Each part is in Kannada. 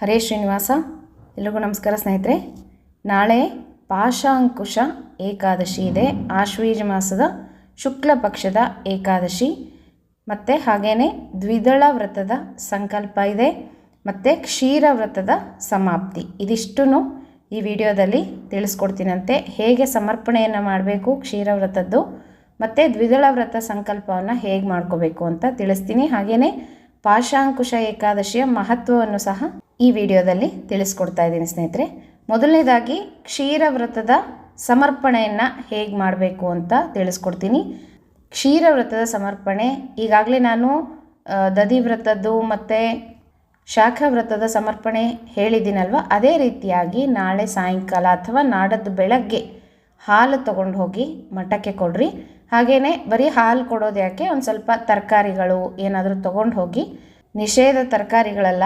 ಹರೇ ಶ್ರೀನಿವಾಸ, ಎಲ್ರಿಗೂ ನಮಸ್ಕಾರ ಸ್ನೇಹಿತರೆ. ನಾಳೆ ಪಾಶಾಂಕುಶ ಏಕಾದಶಿ ಇದೆ. ಆಶ್ವೀಜ ಮಾಸದ ಶುಕ್ಲ ಪಕ್ಷದ ಏಕಾದಶಿ. ಮತ್ತು ಹಾಗೆಯೇ ದ್ವಿದಳ ವ್ರತದ ಸಂಕಲ್ಪ ಇದೆ. ಮತ್ತು ಕ್ಷೀರ ವ್ರತದ ಸಮಾಪ್ತಿ. ಇದಿಷ್ಟೂ ಈ ವಿಡಿಯೋದಲ್ಲಿ ತಿಳಿಸ್ಕೊಡ್ತೀನಂತೆ. ಹೇಗೆ ಸಮರ್ಪಣೆಯನ್ನು ಮಾಡಬೇಕು, ಕ್ಷೀರ ವ್ರತದ್ದು, ಮತ್ತು ದ್ವಿದಳ ವ್ರತ ಸಂಕಲ್ಪವನ್ನು ಹೇಗೆ ಮಾಡ್ಕೋಬೇಕು ಅಂತ ತಿಳಿಸ್ತೀನಿ. ಹಾಗೆಯೇ ಪಾಶಾಂಕುಶ ಏಕಾದಶಿಯ ಮಹತ್ವವನ್ನು ಸಹ ಈ ವಿಡಿಯೋದಲ್ಲಿ ತಿಳಿಸ್ಕೊಡ್ತಾ ಇದ್ದೀನಿ ಸ್ನೇಹಿತರೆ. ಮೊದಲನೇದಾಗಿ ಕ್ಷೀರ ವ್ರತದ ಸಮರ್ಪಣೆಯನ್ನು ಹೇಗೆ ಮಾಡಬೇಕು ಅಂತ ತಿಳಿಸ್ಕೊಡ್ತೀನಿ. ಕ್ಷೀರ ವ್ರತದ ಸಮರ್ಪಣೆ, ಈಗಾಗಲೇ ನಾನು ದಧಿ ವ್ರತದ್ದು ಮತ್ತು ಶಾಖ ವ್ರತದ ಸಮರ್ಪಣೆ ಹೇಳಿದ್ದೀನಲ್ವ? ಅದೇ ರೀತಿಯಾಗಿ ನಾಳೆ ಸಾಯಂಕಾಲ ಅಥವಾ ನಾಡದ್ದು ಬೆಳಗ್ಗೆ ಹಾಲು ತೊಗೊಂಡು ಹೋಗಿ ಮಠಕ್ಕೆ ಕೊಡ್ರಿ. ಹಾಗೆಯೇ ಬರೀ ಹಾಲು ಕೊಡೋದು ಯಾಕೆ ಒಂದು ಸ್ವಲ್ಪ ತರಕಾರಿಗಳು ಏನಾದರೂ ತೊಗೊಂಡು ಹೋಗಿ. ನಿಷೇಧ ತರಕಾರಿಗಳೆಲ್ಲ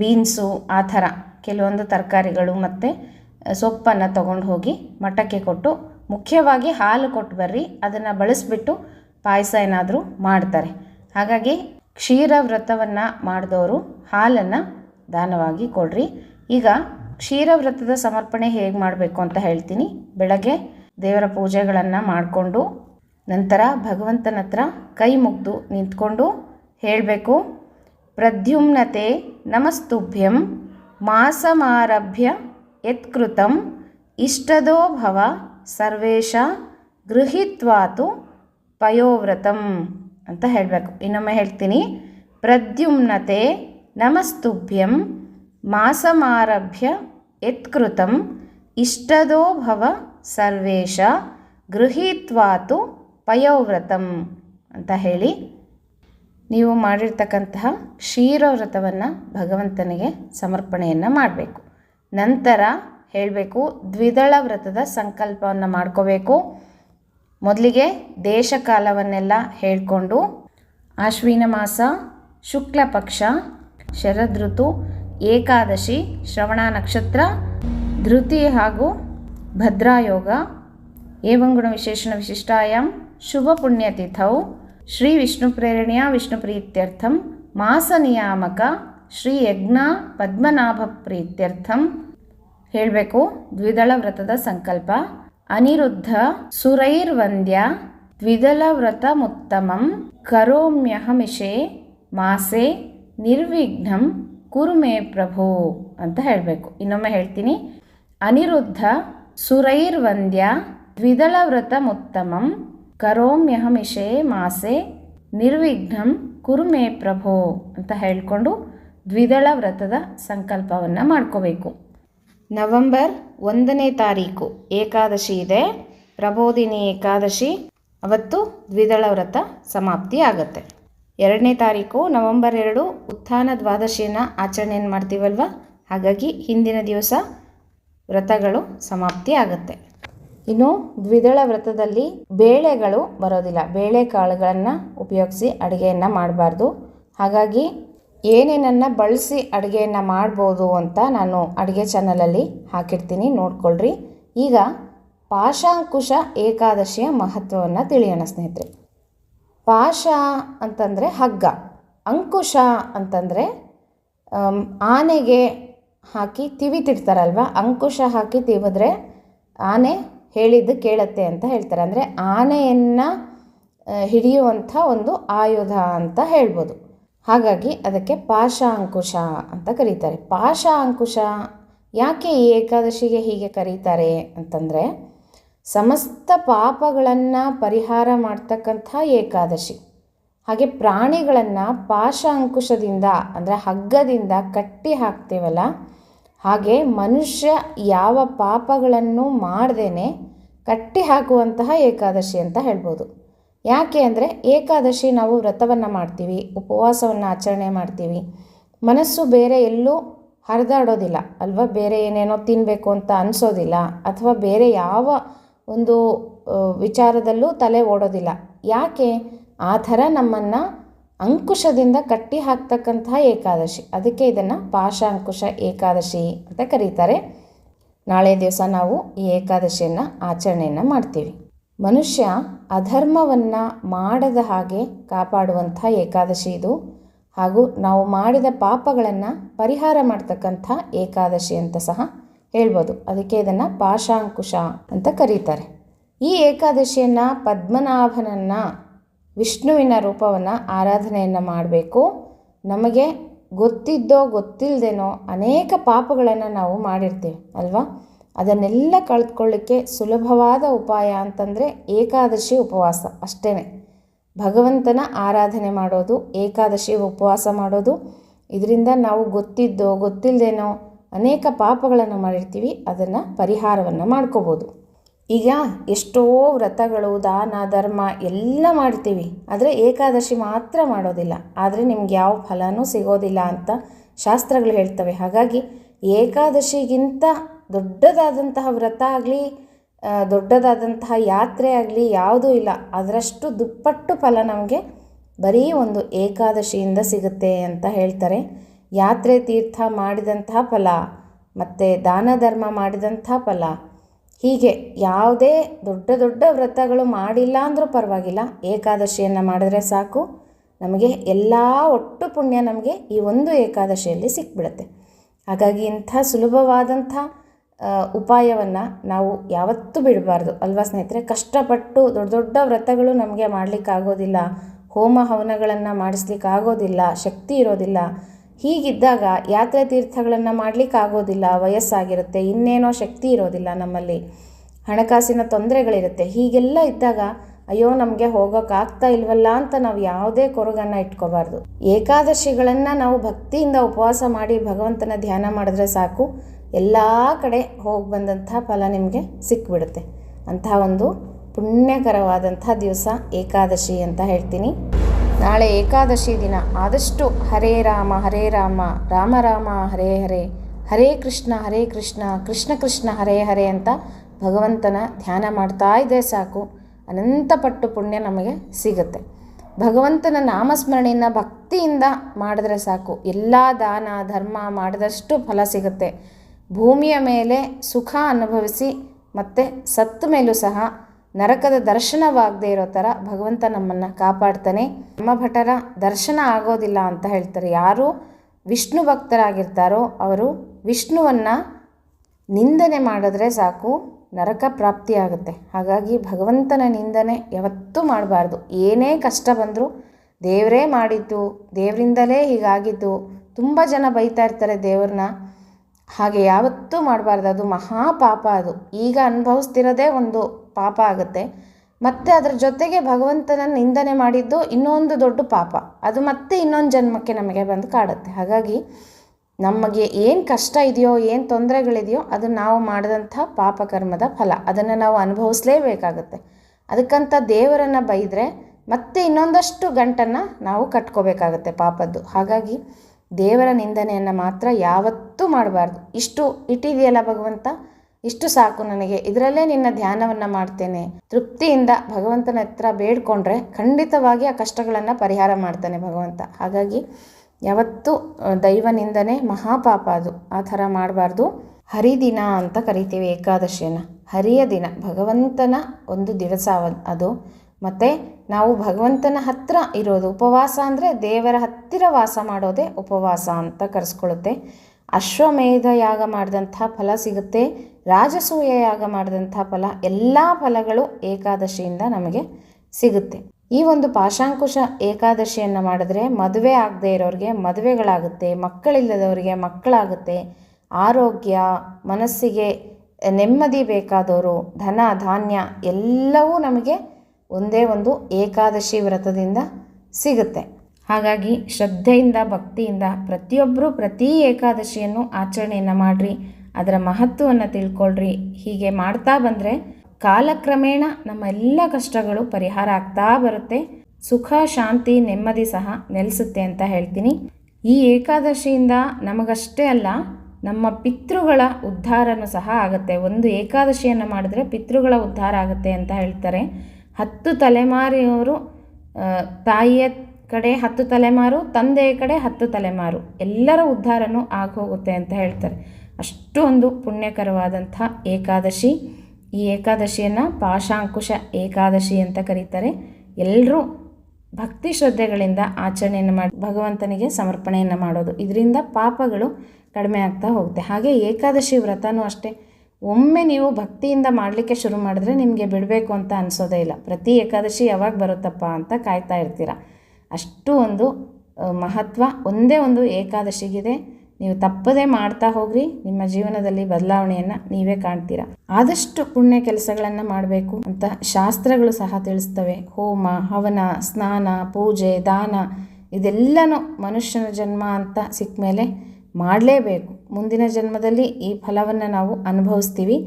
ಬೀನ್ಸು ಆ ಥರ ಕೆಲವೊಂದು ತರಕಾರಿಗಳು ಮತ್ತು ಸೊಪ್ಪನ್ನು ತಗೊಂಡು ಹೋಗಿ ಮಠಕ್ಕೆ ಕೊಟ್ಟು, ಮುಖ್ಯವಾಗಿ ಹಾಲು ಕೊಟ್ಟು ಬರ್ರಿ, ಅದನ್ನು ಬಳಸಿಬಿಟ್ಟು ಪಾಯಸ ಏನಾದರೂ ಮಾಡ್ತಾರೆ. ಹಾಗಾಗಿ ಕ್ಷೀರ ವ್ರತವನ್ನು ಮಾಡಿದವರು ಹಾಲನ್ನು ದಾನವಾಗಿ ಕೊಡ್ರಿ. ಈಗ ಕ್ಷೀರ ವ್ರತದ ಸಮರ್ಪಣೆ ಹೇಗೆ ಮಾಡಬೇಕು ಅಂತ ಹೇಳ್ತೀನಿ. ಬೆಳಗ್ಗೆ ದೇವರ ಪೂಜೆಗಳನ್ನು ಮಾಡಿಕೊಂಡು, ನಂತರ ಭಗವಂತನ ಹತ್ರ ಕೈ ಮುಗ್ದು ನಿಂತ್ಕೊಂಡು ಹೇಳಬೇಕು. ಪ್ರದ್ಯುಮ್ನತೆ ನಮಸ್ತುಭ್ಯಂ ಮಾಸಮಾರಭ್ಯ ಯತ್ಕೃತಂ ಇಷ್ಟದೋ ಭವ ಸರ್ವೇಶ ಗೃಹೀತ್ವಾತು ಪಯೋವ್ರತಂ ಅಂತ ಹೇಳಬೇಕು. ಇನ್ನೊಮ್ಮೆ ಹೇಳ್ತೀನಿ. ಪ್ರದ್ಯುಮ್ನತೆ ನಮಸ್ತುಭ್ಯಂ ಮಾಸಮಾರಭ್ಯ ಯತ್ಕೃತಂ ಇಷ್ಟದೋ ಭವ ಸರ್ವೇಶ ಗೃಹೀತ್ವಾತು ಪಯೋವ್ರತಂ ಅಂತ ಹೇಳಿ ನೀವು ಮಾಡಿರ್ತಕ್ಕಂತಹ ಕ್ಷೀರವ್ರತವನ್ನು ಭಗವಂತನಿಗೆ ಸಮರ್ಪಣೆಯನ್ನು ಮಾಡಬೇಕು. ನಂತರ ಹೇಳಬೇಕು, ದ್ವಿದಳ ವ್ರತದ ಸಂಕಲ್ಪವನ್ನು ಮಾಡ್ಕೋಬೇಕು. ಮೊದಲಿಗೆ ದೇಶಕಾಲವನ್ನೆಲ್ಲ ಹೇಳಿಕೊಂಡು ಆಶ್ವಿನ ಮಾಸ, ಶುಕ್ಲ ಪಕ್ಷ, ಶರದ್ ಋತು, ಏಕಾದಶಿ, ಶ್ರವಣ ನಕ್ಷತ್ರ, ಧೃತಿ ಹಾಗೂ ಭದ್ರಾಯೋಗ ಏವಂಗುಣ ವಿಶೇಷಣ ವಿಶಿಷ್ಟಾಯಾಮ್ ಶುಭ ಪುಣ್ಯತಿಥೌ ಶ್ರೀ ವಿಷ್ಣು ಪ್ರೇರಣೆಯ ವಿಷ್ಣು ಪ್ರೀತ್ಯರ್ಥಂ ಮಾಸ ನಿಯಾಮಕ ಶ್ರೀ ಯಜ್ಞ ಪದ್ಮನಾಭ ಪ್ರೀತ್ಯರ್ಥಂ ಹೇಳಬೇಕು, ದ್ವಿದಳ ವ್ರತದ ಸಂಕಲ್ಪ. ಅನಿರುದ್ಧ ಸುರೈರ್ವಂದ್ಯ ದ್ವಿದಳ ವ್ರತ ಮುತ್ತಮಂ. ಕರೋಮ್ಯಹಮಿಷೆ ಮಾಸೆ ನಿರ್ವಿಘ್ನಂ ಕುರುಮೇ ಪ್ರಭು ಅಂತ ಹೇಳಬೇಕು. ಇನ್ನೊಮ್ಮೆ ಹೇಳ್ತೀನಿ. ಅನಿರುದ್ಧ ಸುರೈರ್ವಂದ್ಯ ದ್ವಿದಳ ವ್ರತ ಮುತ್ತಮಂ. ಕರೋಮ್ಯಹಮಿಷೆ ಮಾಸೆ ನಿರ್ವಿಘ್ನಂ ಕುರುಮೇ ಪ್ರಭೋ ಅಂತ ಹೇಳಿಕೊಂಡು ದ್ವಿದಳ ವ್ರತದ ಸಂಕಲ್ಪವನ್ನು ಮಾಡ್ಕೋಬೇಕು. ನವೆಂಬರ್ ಒಂದನೇ ತಾರೀಕು ಏಕಾದಶಿ ಇದೆ. ಪ್ರಬೋಧಿನಿ ಏಕಾದಶಿ. ಅವತ್ತು ದ್ವಿದಳ ವ್ರತ ಸಮಾಪ್ತಿ ಆಗುತ್ತೆ. ಎರಡನೇ ತಾರೀಕು ನವೆಂಬರ್ ಎರಡು ಉತ್ಥಾನ ದ್ವಾದಶಿಯನ್ನು ಆಚರಣೆಯನ್ನು ಮಾಡ್ತೀವಲ್ವ? ಹಾಗಾಗಿ ಹಿಂದಿನ ದಿವಸ ವ್ರತಗಳು ಸಮಾಪ್ತಿ ಆಗುತ್ತೆ. ಇನ್ನು ದ್ವಿದಳ ವ್ರತದಲ್ಲಿ ಬೇಳೆಗಳು ಬರೋದಿಲ್ಲ. ಬೇಳೆಕಾಳುಗಳನ್ನು ಉಪಯೋಗಿಸಿ ಅಡುಗೆಯನ್ನು ಮಾಡಬಾರ್ದು. ಹಾಗಾಗಿ ಏನೇನನ್ನು ಬಳಸಿ ಅಡುಗೆಯನ್ನು ಮಾಡ್ಬೋದು ಅಂತ ನಾನು ಅಡುಗೆ ಚಾನಲಲ್ಲಿ ಹಾಕಿರ್ತೀನಿ. ನೋಡ್ಕೊಳ್ರಿ. ಈಗ ಪಾಶಾಂಕುಶ ಏಕಾದಶಿಯ ಮಹತ್ವವನ್ನು ತಿಳಿಯೋಣ ಸ್ನೇಹಿತರೆ. ಪಾಶ ಅಂತಂದರೆ ಹಗ್ಗ. ಅಂಕುಶ ಅಂತಂದರೆ ಆನೆಗೆ ಹಾಕಿ ತಿವಿತಿರ್ತಾರಲ್ವ ಅಂಕುಶ ಹಾಕಿ ತಿವಿದ್ರೆ ಆನೆ ಹೇಳಿದ್ದು ಕೇಳತ್ತೆ ಅಂತ ಹೇಳ್ತಾರೆ. ಅಂದರೆ ಆನೆಯನ್ನು ಹಿಡಿಯುವಂಥ ಒಂದು ಆಯುಧ ಅಂತ ಹೇಳ್ಬೋದು. ಹಾಗಾಗಿ ಅದಕ್ಕೆ ಪಾಶ ಅಂಕುಶ ಅಂತ ಕರೀತಾರೆ. ಪಾಶ ಅಂಕುಶ ಯಾಕೆ ಈ ಏಕಾದಶಿಗೆ ಹೀಗೆ ಕರೀತಾರೆ ಅಂತಂದರೆ ಸಮಸ್ತ ಪಾಪಗಳನ್ನು ಪರಿಹಾರ ಮಾಡ್ತಕ್ಕಂಥ ಏಕಾದಶಿ. ಹಾಗೆ ಪ್ರಾಣಿಗಳನ್ನು ಪಾಶ ಅಂಕುಶದಿಂದ ಅಂದರೆ ಹಗ್ಗದಿಂದ ಕಟ್ಟಿ ಹಾಕ್ತೇವಲ್ಲ ಹಾಗೆ ಮನುಷ್ಯ ಯಾವ ಪಾಪಗಳನ್ನು ಮಾಡದೇನೆ ಕಟ್ಟಿ ಹಾಕುವಂತಹ ಏಕಾದಶಿ ಅಂತ ಹೇಳ್ಬೋದು. ಯಾಕೆ ಅಂದರೆ ಏಕಾದಶಿ ನಾವು ವ್ರತವನ್ನು ಮಾಡ್ತೀವಿ, ಉಪವಾಸವನ್ನು ಆಚರಣೆ ಮಾಡ್ತೀವಿ. ಮನಸ್ಸು ಬೇರೆ ಎಲ್ಲೂ ಹರಿದಾಡೋದಿಲ್ಲ. ಅಲ್ವಾ? ಬೇರೆ ಏನೇನೋ ತಿನ್ನಬೇಕು ಅಂತ ಅನಿಸೋದಿಲ್ಲ. ಅಥವಾ ಬೇರೆ ಯಾವ ಒಂದು ವಿಚಾರದಲ್ಲೂ ತಲೆ ಓಡೋದಿಲ್ಲ. ಯಾಕೆ? ಆ ಥರ ನಮ್ಮನ್ನು ಅಂಕುಶದಿಂದ ಕಟ್ಟಿ ಹಾಕ್ತಕ್ಕಂತಹ ಏಕಾದಶಿ. ಅದಕ್ಕೆ ಇದನ್ನು ಪಾಶಾಂಕುಶ ಏಕಾದಶಿ ಅಂತ ಕರೀತಾರೆ. ನಾಳೆ ದಿವಸ ನಾವು ಈ ಏಕಾದಶಿಯನ್ನು ಆಚರಣೆಯನ್ನು ಮಾಡ್ತೀವಿ. ಮನುಷ್ಯ ಅಧರ್ಮವನ್ನು ಮಾಡದ ಹಾಗೆ ಕಾಪಾಡುವಂಥ ಏಕಾದಶಿ ಇದು. ಹಾಗೂ ನಾವು ಮಾಡಿದ ಪಾಪಗಳನ್ನು ಪರಿಹಾರ ಮಾಡ್ತಕ್ಕಂಥ ಏಕಾದಶಿ ಅಂತ ಸಹ ಹೇಳ್ಬೋದು. ಅದಕ್ಕೆ ಇದನ್ನು ಪಾಶಾಂಕುಶ ಅಂತ ಕರೀತಾರೆ. ಈ ಏಕಾದಶಿಯನ್ನು ಪದ್ಮನಾಭನನ್ನು ವಿಷ್ಣುವಿನ ರೂಪವನ್ನು ಆರಾಧನೆಯನ್ನು ಮಾಡಬೇಕು. ನಮಗೆ ಗೊತ್ತಿದ್ದೋ ಗೊತ್ತಿಲ್ಲದೇನೋ ಅನೇಕ ಪಾಪಗಳನ್ನು ನಾವು ಮಾಡಿರ್ತೀವಿ, ಅಲ್ವಾ? ಅದನ್ನೆಲ್ಲ ಕಳೆದುಕೊಳ್ಳಿಕ್ಕೆ ಸುಲಭವಾದ ಉಪಾಯ ಅಂತಂದರೆ ಏಕಾದಶಿ ಉಪವಾಸ ಅಷ್ಟೇ ಭಗವಂತನ ಆರಾಧನೆ ಮಾಡೋದು, ಏಕಾದಶಿ ಉಪವಾಸ ಮಾಡೋದು. ಇದರಿಂದ ನಾವು ಗೊತ್ತಿದ್ದೋ ಗೊತ್ತಿಲ್ಲದೇನೋ ಅನೇಕ ಪಾಪಗಳನ್ನು ಮಾಡಿರ್ತೀವಿ, ಅದನ್ನು ಪರಿಹಾರವನ್ನು ಮಾಡ್ಕೋಬೋದು. ಈಗ ಎಷ್ಟೋ ವ್ರತಗಳು, ದಾನ, ಧರ್ಮ ಎಲ್ಲ ಮಾಡ್ತೀವಿ. ಆದರೆ ಏಕಾದಶಿ ಮಾತ್ರ ಮಾಡೋದಿಲ್ಲ. ಆದರೆ ನಿಮ್ಗೆ ಯಾವ ಫಲನೂ ಸಿಗೋದಿಲ್ಲ ಅಂತ ಶಾಸ್ತ್ರಗಳು ಹೇಳ್ತವೆ. ಹಾಗಾಗಿ ಏಕಾದಶಿಗಿಂತ ದೊಡ್ಡದಾದಂತಹ ವ್ರತ ಆಗಲಿ ದೊಡ್ಡದಾದಂತಹ ಯಾತ್ರೆ ಆಗಲಿ ಯಾವುದೂ ಇಲ್ಲ. ಅದರಷ್ಟು ದುಪ್ಪಟ್ಟು ಫಲ ನಮಗೆ ಬರೀ ಒಂದು ಏಕಾದಶಿಯಿಂದ ಸಿಗುತ್ತೆ ಅಂತ ಹೇಳ್ತಾರೆ. ಯಾತ್ರೆ, ತೀರ್ಥ ಮಾಡಿದಂತಹ ಫಲ, ಮತ್ತು ದಾನ, ಧರ್ಮ ಮಾಡಿದಂಥ ಫಲ ಹೀಗೆ ಯಾವುದೇ ದೊಡ್ಡ ದೊಡ್ಡ ವ್ರತಗಳು ಮಾಡಿಲ್ಲ ಅಂದರೂ ಪರವಾಗಿಲ್ಲ. ಏಕಾದಶಿಯನ್ನು ಮಾಡಿದ್ರೆ ಸಾಕು. ನಮಗೆ ಎಲ್ಲ ಒಟ್ಟು ಪುಣ್ಯ ನಮಗೆ ಈ ಒಂದು ಏಕಾದಶಿಯಲ್ಲಿ ಸಿಕ್ಬಿಡುತ್ತೆ. ಹಾಗಾಗಿ ಇಂಥ ಸುಲಭವಾದಂಥ ಉಪಾಯವನ್ನು ನಾವು ಯಾವತ್ತೂ ಬಿಡಬಾರ್ದು. ಅಲ್ವಾ ಸ್ನೇಹಿತರೆ? ಕಷ್ಟಪಟ್ಟು ದೊಡ್ಡ ದೊಡ್ಡ ವ್ರತಗಳು ನಮಗೆ ಮಾಡಲಿಕ್ಕಾಗೋದಿಲ್ಲ. ಹೋಮ ಹವನಗಳನ್ನು ಮಾಡಿಸ್ಲಿಕ್ಕಾಗೋದಿಲ್ಲ. ಶಕ್ತಿ ಇರೋದಿಲ್ಲ. ಹೀಗಿದ್ದಾಗ ಯಾತ್ರೆ ತೀರ್ಥಗಳನ್ನು ಮಾಡಲಿಕ್ಕಾಗೋದಿಲ್ಲ, ವಯಸ್ಸಾಗಿರುತ್ತೆ, ಇನ್ನೇನೋ ಶಕ್ತಿ ಇರೋದಿಲ್ಲ ನಮ್ಮಲ್ಲಿ. ಹಣಕಾಸಿನ ತೊಂದರೆಗಳಿರುತ್ತೆ. ಹೀಗೆಲ್ಲ ಇದ್ದಾಗ ಅಯ್ಯೋ, ನಮಗೆ ಹೋಗೋಕ್ಕಾಗ್ತಾ ಇಲ್ವಲ್ಲ ಅಂತ ನಾವು ಯಾವುದೇ ಕೊರಗನ್ನು ಇಟ್ಕೋಬಾರ್ದು. ಏಕಾದಶಿಗಳನ್ನು ನಾವು ಭಕ್ತಿಯಿಂದ ಉಪವಾಸ ಮಾಡಿ ಭಗವಂತನ ಧ್ಯಾನ ಮಾಡಿದ್ರೆ ಸಾಕು. ಎಲ್ಲ ಕಡೆ ಹೋಗಿ ಬಂದಂಥ ಫಲ ನಿಮಗೆ ಸಿಕ್ಬಿಡುತ್ತೆ. ಅಂತಹ ಒಂದು ಪುಣ್ಯಕರವಾದಂಥ ದಿವಸ ಏಕಾದಶಿ ಅಂತ ಹೇಳ್ತೀನಿ. ನಾಳೆ ಏಕಾದಶಿ ದಿನ. ಆದಷ್ಟು ಹರೇ ರಾಮ ಹರೇ ರಾಮ ರಾಮ ರಾಮ, ಹರೇ ಹರೇ ಹರೇ ಕೃಷ್ಣ ಹರೇ ಕೃಷ್ಣ ಕೃಷ್ಣ ಕೃಷ್ಣ, ಹರೇ ಹರೇ ಅಂತ ಭಗವಂತನ ಧ್ಯಾನ ಮಾಡ್ತಾ ಇದ್ದರೆ ಸಾಕು. ಅನಂತಪಟ್ಟು ಪುಣ್ಯ ನಮಗೆ ಸಿಗುತ್ತೆ. ಭಗವಂತನ ನಾಮಸ್ಮರಣೆಯನ್ನು ಭಕ್ತಿಯಿಂದ ಮಾಡಿದ್ರೆ ಸಾಕು. ಎಲ್ಲ ದಾನ, ಧರ್ಮ ಮಾಡಿದಷ್ಟು ಫಲ ಸಿಗುತ್ತೆ. ಭೂಮಿಯ ಮೇಲೆ ಸುಖ ಅನುಭವಿಸಿ ಮತ್ತು ಸತ್ತ ಮೇಲೂ ಸಹ ನರಕದ ದರ್ಶನವಾಗದೇ ಇರೋ ಥರ ಭಗವಂತ ನಮ್ಮನ್ನು ಕಾಪಾಡ್ತಾನೆ. ನಮ್ಮ ಭಟರ ದರ್ಶನ ಆಗೋದಿಲ್ಲ ಅಂತ ಹೇಳ್ತಾರೆ. ಯಾರು ವಿಷ್ಣು ಭಕ್ತರಾಗಿರ್ತಾರೋ ಅವರು ವಿಷ್ಣುವನ್ನು ನಿಂದನೆ ಮಾಡಿದ್ರೆ ಸಾಕು, ನರಕ ಪ್ರಾಪ್ತಿಯಾಗುತ್ತೆ. ಹಾಗಾಗಿ ಭಗವಂತನ ನಿಂದನೆ ಯಾವತ್ತೂ ಮಾಡಬಾರ್ದು. ಏನೇ ಕಷ್ಟ ಬಂದರೂ ದೇವರೇ ಮಾಡಿದ್ದು, ದೇವರಿಂದಲೇ ಹೀಗಾಗಿದ್ದು, ತುಂಬ ಜನ ಬೈತಾ ಇರ್ತಾರೆ ದೇವ್ರನ್ನ. ಹಾಗೆ ಯಾವತ್ತೂ ಮಾಡಬಾರ್ದು. ಅದು ಮಹಾ ಪಾಪ ಅದು. ಈಗ ಅನುಭವಿಸ್ತಿರೋದೇ ಒಂದು ಪಾಪ ಆಗುತ್ತೆ. ಮತ್ತು ಅದರ ಜೊತೆಗೆ ಭಗವಂತನ ನಿಂದನೆ ಮಾಡಿದ್ದು ಇನ್ನೊಂದು ದೊಡ್ಡ ಪಾಪ. ಅದು ಮತ್ತೆ ಇನ್ನೊಂದು ಜನ್ಮಕ್ಕೆ ನಮಗೆ ಬಂದು ಕಾಡುತ್ತೆ. ಹಾಗಾಗಿ ನಮಗೆ ಏನು ಕಷ್ಟ ಇದೆಯೋ, ಏನು ತೊಂದರೆಗಳಿದೆಯೋ, ಅದು ನಾವು ಮಾಡಿದಂಥ ಪಾಪಕರ್ಮದ ಫಲ. ಅದನ್ನು ನಾವು ಅನುಭವಿಸಲೇಬೇಕಾಗುತ್ತೆ. ಅದಕ್ಕಂತ ದೇವರನ್ನು ಬೈದರೆ ಮತ್ತೆ ಇನ್ನೊಂದಷ್ಟು ಗಂಟನ್ನು ನಾವು ಕಟ್ಕೋಬೇಕಾಗತ್ತೆ ಪಾಪದ್ದು. ಹಾಗಾಗಿ ದೇವರ ನಿಂದನೆಯನ್ನು ಮಾತ್ರ ಯಾವತ್ತೂ ಮಾಡಬಾರ್ದು. ಇಷ್ಟು ಇಟ್ಟಿದೆಯಲ್ಲ ಭಗವಂತ? ಇಷ್ಟು ಸಾಕು ನನಗೆ. ಇದರಲ್ಲೇ ನಿನ್ನ ಧ್ಯಾನವನ್ನು ಮಾಡ್ತೇನೆ. ತೃಪ್ತಿಯಿಂದ ಭಗವಂತನ ಹತ್ರ ಬೇಡ್ಕೊಂಡ್ರೆ ಖಂಡಿತವಾಗಿ ಆ ಕಷ್ಟಗಳನ್ನು ಪರಿಹಾರ ಮಾಡ್ತಾನೆ ಭಗವಂತ. ಹಾಗಾಗಿ ಯಾವತ್ತೂ ದೈವ ನಿಂದನೆ ಮಹಾಪಾಪ ಅದು. ಆ ಥರ ಮಾಡಬಾರ್ದು. ಹರಿದಿನ ಅಂತ ಕರಿತೀವಿ ಏಕಾದಶಿಯನ್ನು. ಹರಿಯ ದಿನ. ಭಗವಂತನ ಒಂದು ದಿವಸ ಅದು. ಮತ್ತು ನಾವು ಭಗವಂತನ ಹತ್ರ ಇರೋದು. ಉಪವಾಸ ಅಂದರೆ ದೇವರ ಹತ್ತಿರ ವಾಸ ಮಾಡೋದೇ ಉಪವಾಸ ಅಂತ ಕರೆಸ್ಕೊಳ್ಳುತ್ತೆ ಅಶ್ವಮೇಧ ಯಾಗ ಮಾಡಿದಂಥ ಫಲ ಸಿಗುತ್ತೆ. ರಾಜಸೂಯ ಯಾಗ ಮಾಡಿದಂಥ ಫಲ, ಎಲ್ಲ ಫಲಗಳು ಏಕಾದಶಿಯಿಂದ ನಮಗೆ ಸಿಗುತ್ತೆ. ಈ ಒಂದು ಪಾಶಾಂಕುಶ ಏಕಾದಶಿಯನ್ನು ಮಾಡಿದ್ರೆ ಮದುವೆ ಆಗದೆ ಇರೋರಿಗೆ ಮದುವೆಗಳಾಗುತ್ತೆ, ಮಕ್ಕಳಿಲ್ಲದವರಿಗೆ ಮಕ್ಕಳಾಗುತ್ತೆ. ಆರೋಗ್ಯ, ಮನಸ್ಸಿಗೆ ನೆಮ್ಮದಿ ಬೇಕಾದವರು ಧನ, ಧಾನ್ಯ ಎಲ್ಲವೂ ನಮಗೆ ಒಂದೇ ಒಂದು ಏಕಾದಶಿ ವ್ರತದಿಂದ ಸಿಗುತ್ತೆ. ಹಾಗಾಗಿ ಶ್ರದ್ಧೆಯಿಂದ, ಭಕ್ತಿಯಿಂದ ಪ್ರತಿಯೊಬ್ಬರೂ ಪ್ರತಿ ಏಕಾದಶಿಯನ್ನು ಆಚರಣೆಯನ್ನು ಮಾಡಿರಿ. ಅದರ ಮಹತ್ವವನ್ನು ತಿಳ್ಕೊಳ್ರಿ. ಹೀಗೆ ಮಾಡ್ತಾ ಬಂದರೆ ಕಾಲಕ್ರಮೇಣ ನಮ್ಮ ಎಲ್ಲ ಕಷ್ಟಗಳು ಪರಿಹಾರ ಆಗ್ತಾ ಬರುತ್ತೆ. ಸುಖ, ಶಾಂತಿ, ನೆಮ್ಮದಿ ಸಹ ನೆಲೆಸುತ್ತೆ ಅಂತ ಹೇಳ್ತೀನಿ. ಈ ಏಕಾದಶಿಯಿಂದ ನಮಗಷ್ಟೇ ಅಲ್ಲ, ನಮ್ಮ ಪಿತೃಗಳ ಉದ್ಧಾರನೂ ಸಹ ಆಗುತ್ತೆ. ಒಂದು ಏಕಾದಶಿಯನ್ನು ಮಾಡಿದ್ರೆ ಪಿತೃಗಳ ಉದ್ಧಾರ ಆಗುತ್ತೆ ಅಂತ ಹೇಳ್ತಾರೆ. ಹತ್ತು ತಲೆಮಾರಿಯವರು ತಾಯಿಯ ಕಡೆ ಹತ್ತು ತಲೆಮಾರು ತಂದೆಯ ಕಡೆ ಹತ್ತು ತಲೆಮಾರು. ಎಲ್ಲರ ಉದ್ಧಾರನೂ ಆಗೋಗುತ್ತೆ ಅಂತ ಹೇಳ್ತಾರೆ. ಅಷ್ಟು ಒಂದು ಪುಣ್ಯಕರವಾದಂಥ ಏಕಾದಶಿ. ಈ ಏಕಾದಶಿಯನ್ನು ಪಾಶಾಂಕುಶ ಏಕಾದಶಿ ಅಂತ ಕರೀತಾರೆ. ಎಲ್ಲರೂ ಭಕ್ತಿ ಶ್ರದ್ಧೆಗಳಿಂದ ಆಚರಣೆಯನ್ನು ಮಾಡಿ ಭಗವಂತನಿಗೆ ಸಮರ್ಪಣೆಯನ್ನು ಮಾಡೋದು. ಇದರಿಂದ ಪಾಪಗಳು ಕಡಿಮೆ ಆಗ್ತಾ ಹೋಗುತ್ತೆ. ಹಾಗೆ ಏಕಾದಶಿ ವ್ರತನೂ ಅಷ್ಟೇ. ಒಮ್ಮೆ ನೀವು ಭಕ್ತಿಯಿಂದ ಮಾಡಲಿಕ್ಕೆ ಶುರು ಮಾಡಿದ್ರೆ ನಿಮಗೆ ಬಿಡಬೇಕು ಅಂತ ಅನಿಸೋದೇ ಇಲ್ಲ. ಪ್ರತಿ ಏಕಾದಶಿ ಯಾವಾಗ ಬರುತ್ತಪ್ಪ ಅಂತ ಕಾಯ್ತಾ ಇರ್ತೀರ. ಅಷ್ಟು ಒಂದು ಮಹತ್ವ ಒಂದೇ ಒಂದು ಏಕಾದಶಿಗಿದೆ. ನೀವು ತಪ್ಪದೇ ಮಾಡ್ತಾ ಹೋಗ್ರಿ. ನಿಮ್ಮ ಜೀವನದಲ್ಲಿ ಬದಲಾವಣೆಯನ್ನು ನೀವೇ ಕಾಣ್ತೀರಾ. ಆದಷ್ಟು ಪುಣ್ಯ ಕೆಲಸಗಳನ್ನು ಮಾಡಬೇಕು ಅಂತ ಶಾಸ್ತ್ರಗಳು ಸಹ ತಿಳಿಸ್ತವೆ. ಹೋಮ, ಹವನ, ಸ್ನಾನ, ಪೂಜೆ, ದಾನ ಇದೆಲ್ಲನೂ ಮನುಷ್ಯನ ಜನ್ಮ ಅಂತ ಸಿಕ್ಕ ಮೇಲೆ ಮಾಡಲೇಬೇಕು. ಮುಂದಿನ ಜನ್ಮದಲ್ಲಿ ಈ ಫಲವನ್ನು ನಾವು ಅನುಭವಿಸ್ತೀವಿ.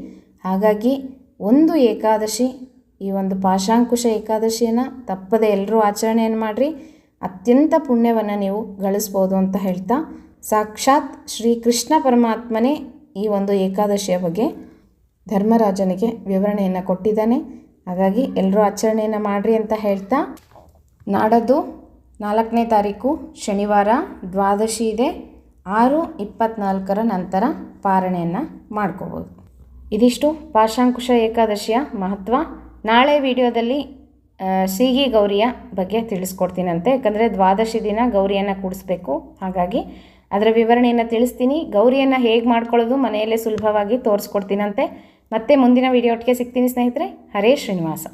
ಹಾಗಾಗಿ ಒಂದು ಏಕಾದಶಿ ಈ ಒಂದು ಪಾಶಾಂಕುಶ ಏಕಾದಶಿಯನ್ನು ತಪ್ಪದೆ ಎಲ್ಲರೂ ಆಚರಣೆಯನ್ನು ಮಾಡಿರಿ. ಅತ್ಯಂತ ಪುಣ್ಯವನ್ನು ನೀವು ಗಳಿಸ್ಬೋದು ಅಂತ ಹೇಳ್ತಾ ಸಾಕ್ಷಾತ್ ಶ್ರೀ ಕೃಷ್ಣ ಪರಮಾತ್ಮನೇ ಈ ಒಂದು ಏಕಾದಶಿಯ ಬಗ್ಗೆ ಧರ್ಮರಾಜನಿಗೆ ವಿವರಣೆಯನ್ನು ಕೊಟ್ಟಿದ್ದಾನೆ. ಹಾಗಾಗಿ ಎಲ್ಲರೂ ಆಚರಣೆಯನ್ನು ಮಾಡಿರಿ ಅಂತ ಹೇಳ್ತಾ ನಾಡದ್ದು ನಾಲ್ಕನೇ ತಾರೀಕು ಶನಿವಾರ ದ್ವಾದಶಿ ಇದೆ. ಆರು ಇಪ್ಪತ್ನಾಲ್ಕರ ನಂತರ ಪಾರಣೆಯನ್ನು ಮಾಡ್ಕೋಬೋದು. ಇದಿಷ್ಟು ಪಾಶಾಂಕುಶ ಏಕಾದಶಿಯ ಮಹತ್ವ. ನಾಳೆ ವಿಡಿಯೋದಲ್ಲಿ ಸಿಹಿ ಗೌರಿಯ ಬಗ್ಗೆ ತಿಳಿಸ್ಕೊಡ್ತೀನಂತೆ. ಯಾಕಂದರೆ ದ್ವಾದಶಿ ದಿನ ಗೌರಿಯನ್ನು ಕೂಡಿಸ್ಬೇಕು. ಹಾಗಾಗಿ ಅದರ ವಿವರಣೆಯನ್ನು ತಿಳಿಸ್ತೀನಿ. ಗೌರಿಯನ್ನು ಹೇಗೆ ಮಾಡ್ಕೊಳ್ಳೋದು ಮನೆಯಲ್ಲೇ ಸುಲಭವಾಗಿ ತೋರಿಸ್ಕೊಡ್ತೀನಂತೆ. ಮತ್ತೆ ಮುಂದಿನ ವಿಡಿಯೋ ಒಟ್ಟಿಗೆ ಸಿಗ್ತೀನಿ ಸ್ನೇಹಿತರೆ. ಹರೇ ಶ್ರೀನಿವಾಸ.